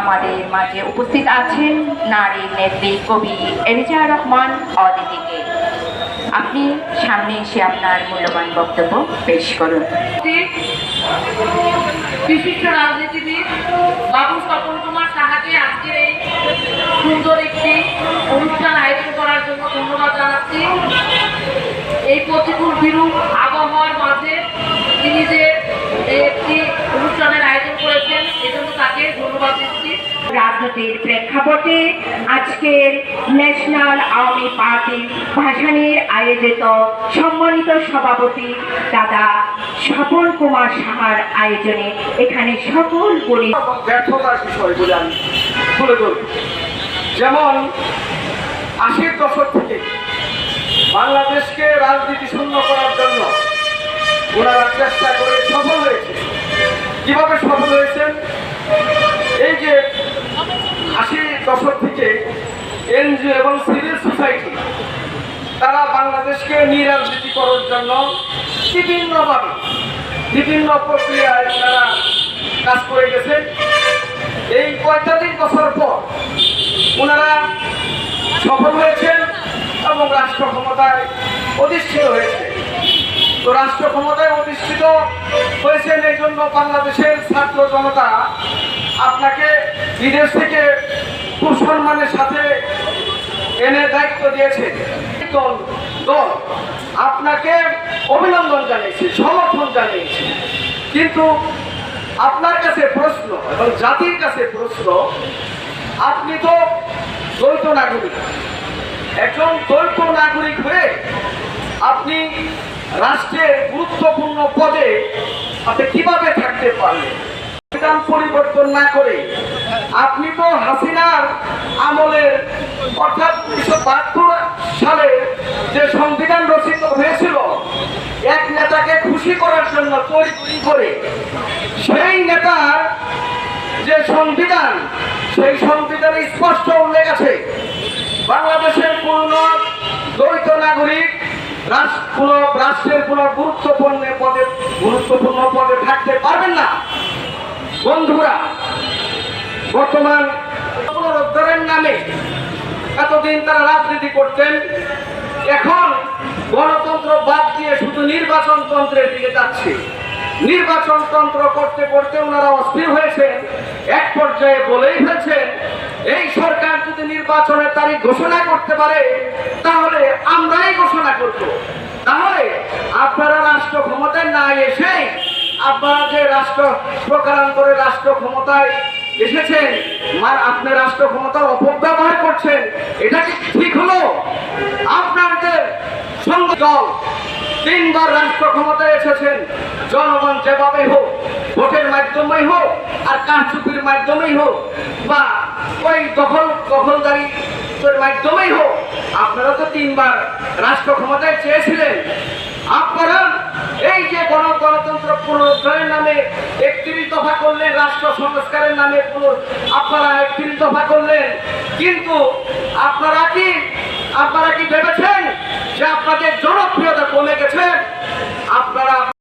আমাদের মাঝে উপস্থিত আছেন নারী নেত্রী কবি এরিজা রহমান অদিতিকে। আপনি সামনে এসে আপনার মূল্যবান বক্তব্য পেশ করুন। বিশিষ্ট রাজনীতিবিদ বাবু স্বপন কুমার সাহাকে আজকের সুন্দর একটি অনুষ্ঠান আয়োজন করার জন্য ধন্যবাদ জানাচ্ছি। এই প্রতিকূল বিরূপ আবহাওয়ার মাঝে তিনি যে এই একটি অনুষ্ঠানের আয়োজন করেছেন এজন্য তাকে ধন্যবাদ দিচ্ছি রাজনীতির প্রেক্ষাপটে আজকের ন্যাশনাল আওয়ামী পার্টি ভাসানির আয়োজিত সম্মানিত সভাপতি দাদা স্বপন কুমার সাহার আয়োজনে এখানে সকল এবং ব্যর্থতার বলে আমি তুলে যেমন, আশির দশক থেকে বাংলাদেশকে রাজনীতি শূন্য করার জন্য ওনারা চেষ্টা করে সফল হয়েছে। কীভাবে সফল হয়েছেন? এই যে আশির দশক থেকে এনজিও এবং সিভিল সোসাইটি, তারা বাংলাদেশকে নিরাজনীতি করার জন্য বিভিন্নভাবে, বিভিন্ন প্রক্রিয়ায় তারা কাজ করে গেছে। এই পঁয়তাল্লিশ বছর পর ওনারা সফল হয়েছেন এবং রাষ্ট্র ক্ষমতায় অধিষ্ঠিত হয়েছে। তো রাষ্ট্র ক্ষমতায় অধিষ্ঠিত হয়েছেন এই জন্য বাংলাদেশের ছাত্র জনতা আপনাকে বিদেশ থেকে খুব সম্মানের সাথে এনে দায়িত্ব দিয়েছে। দল আপনাকে অভিনন্দন জানিয়েছে, সমর্থন জানিয়েছে। কিন্তু আপনার কাছে প্রশ্ন এবং জাতির কাছে প্রশ্ন, আপনি তো দ্বৈত নাগরিক। একজন দ্বৈত নাগরিক হয়ে আপনি রাষ্ট্রের গুরুত্বপূর্ণ পদে আপনি কীভাবে থাকতে পারলেন? সংবিধান পরিবর্তন না করে আপনি তো হাসিনার আমলের অর্থাৎ উনিশশো বাহাত্তর সালে যে সংবিধান রচিত হয়েছিল, এক নেতাকে খুশি করার জন্য তৈরি করে সেই নেতার যে সংবিধান, সেই সংবিধানে স্পষ্ট উল্লেখ আছে। বাংলাদেশের পূর্ণ দ্বৈত নাগরিক, রাষ্ট্র রাষ্ট্রের কোনো গুরুত্বপূর্ণ পদে গুরুত্বপূর্ণ পদে থাকতে পারবেন না বন্ধুরা, বর্তমান পুনরুদ্ধারের নামে এতদিন তারা রাজনীতি করতেন, এখন গণতন্ত্র বাদ দিয়ে শুধু নির্বাচন তন্ত্রের দিকে যাচ্ছে। নির্বাচন তন্ত্র করতে করতে ওনারা অস্থির হয়েছেন, এক পর্যায়ে বলেই ফেলছেন, এই সরকার যদি নির্বাচনের তারিখ ঘোষণা করতে পারে, তাহলে আমরাই ঘোষণা করব। তাহলে আপনারা রাষ্ট্র ক্ষমতায় না এসে আপনারা রাষ্ট্র প্রকারান্তরে রাষ্ট্র ক্ষমতায় এসেছেন আর আপনি রাষ্ট্র ক্ষমতার অপব্যবহার করছেন, এটা কি ঠিক হলো? আপনাদের দল তিনবার রাষ্ট্র ক্ষমতায় এসেছেন, জনগণ যেভাবে হোক, ভোটের মাধ্যমেই হোক, আর কারচুপির মাধ্যমেই হোক, বা ওই দখল দখলদারি মাধ্যমেই হোক, আপনারা তো তিনবার রাষ্ট্র ক্ষমতায় চেয়েছিলেন। আপনারা এই যে গণ গণতন্ত্র পুনরুদ্ধারের নামে একত্রিশ দফা করলেন, রাষ্ট্র সংস্কারের নামে পুনর- আপনারা একত্রিশ দফা করলেন। কিন্তু আপনারা কি আপনারা কি ভেবেছেন যে আপনাদের গেছে